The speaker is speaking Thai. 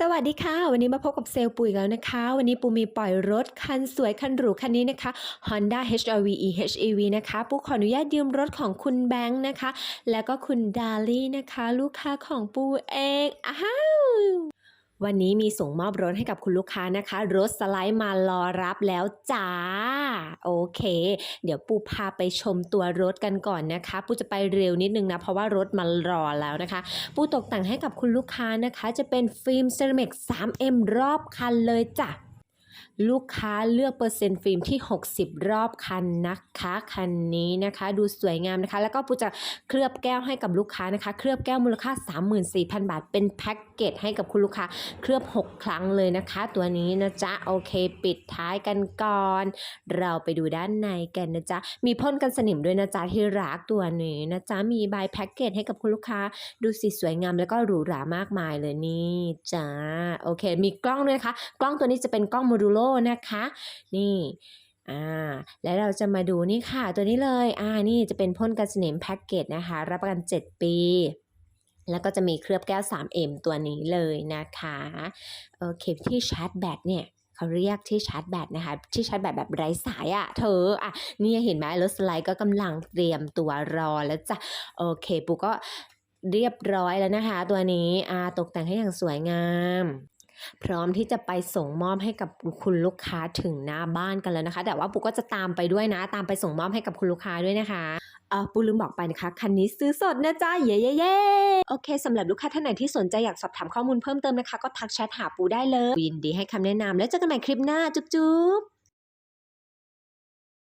สวัสดีค่ะ วันนี้มาพบกับเซลล์ปุ๋ยแล้วนะคะ วันนี้ปูมีปล่อยรถคันสวยคันหรูคันนี้นะคะ Honda HRV eHEV นะคะปูขออนุญาตยืมรถของคุณแบงค์นะคะ แล้วก็คุณดาลี่นะคะ ลูกค้าของปูเองอ้าว วันนี้มีส่งมอบรถให้กับคุณลูกค้านะคะ รถสไลด์มารอรับแล้วจ้า โอเค เดี๋ยวปูพาไปชมตัวรถกันก่อนนะคะ ปูจะไปเร็วนิดนึงนะ เพราะว่ารถมารอแล้วนะคะ ปูตกแต่งให้กับคุณลูกค้านะคะ จะเป็นฟิล์มเซรามิก 3M รอบคันเลยจ้ะ ลูกค้าเลือกเปอร์เซ็นต์ฟิล์มที่ 60 รอบคันนะคะคันนี้นะคะดูสวยงามนะคะ แล้วก็ปูจะเคลือบแก้วให้กับลูกค้านะคะ เคลือบแก้วมูลค่า 34,000 บาท เป็นแพ็กเกจให้กับคุณลูกค้า เคลือบ 6 ครั้งเลยนะคะ ตัวนี้นะจ๊ะโอเค ปิดท้ายกันก่อน เราไปดูด้านในกันนะจ๊ะมีพ่นกันสนิมด้วยนะจ๊ะที่รักตัวนี้นะจ๊ะมีบายแพ็กเกจให้กับคุณลูกค้า ดูสิสวยงามแล้วก็หรูหรามากมายเลยนี่จ้าโอเค มีกล้องด้วยนะคะ กล้องตัวนี้จะเป็นกล้องโมดูโลนะคะ นี่อ่าแล้วเราจะมาดูนี่ค่ะ ตัวนี้เลยอ่านี่จะเป็นพ่นกันสนิมแพ็กเกจนะคะ รับประกัน 7 ปีแล้วก็จะมีเคลือบแก้ว 3M ตัวนี้เลยนะคะ โอเคที่ชาร์จแบตเนี่ยเขาเรียกที่ชาร์จแบตนะคะ ที่ชาร์จแบตแบบไร้สายอะ่ะ เธออะนี่เห็นไหมรถสไลด์ก็กำลังเตรียมตัวรอแล้วจ้ะ โอเค ปูก็เรียบร้อยแล้วนะคะ ตัวนี้อาตกแต่งให้อย่างสวยงาม พร้อมที่จะไปส่งมอบให้กับคุณลูกค้าถึงหน้าบ้านกันแล้วนะคะ แต่ว่าปูก็จะตามไปด้วยนะ ตามไปส่งมอบให้กับคุณลูกค้าด้วยนะคะเออปูลืมบอกไปนะคะ คันนี้ซื้อสดนะจ๊ะ เย่เย่เย่โอเคสำหรับลูกค้าท่านไหนที่สนใจอยากสอบถามข้อมูลเพิ่มเติมนะคะ ก็ทักแชทหาปูได้เลยยินดีให้คำแนะนำแล้วเจอกันใหม่คลิปหน้า จุ๊บจุ๊บ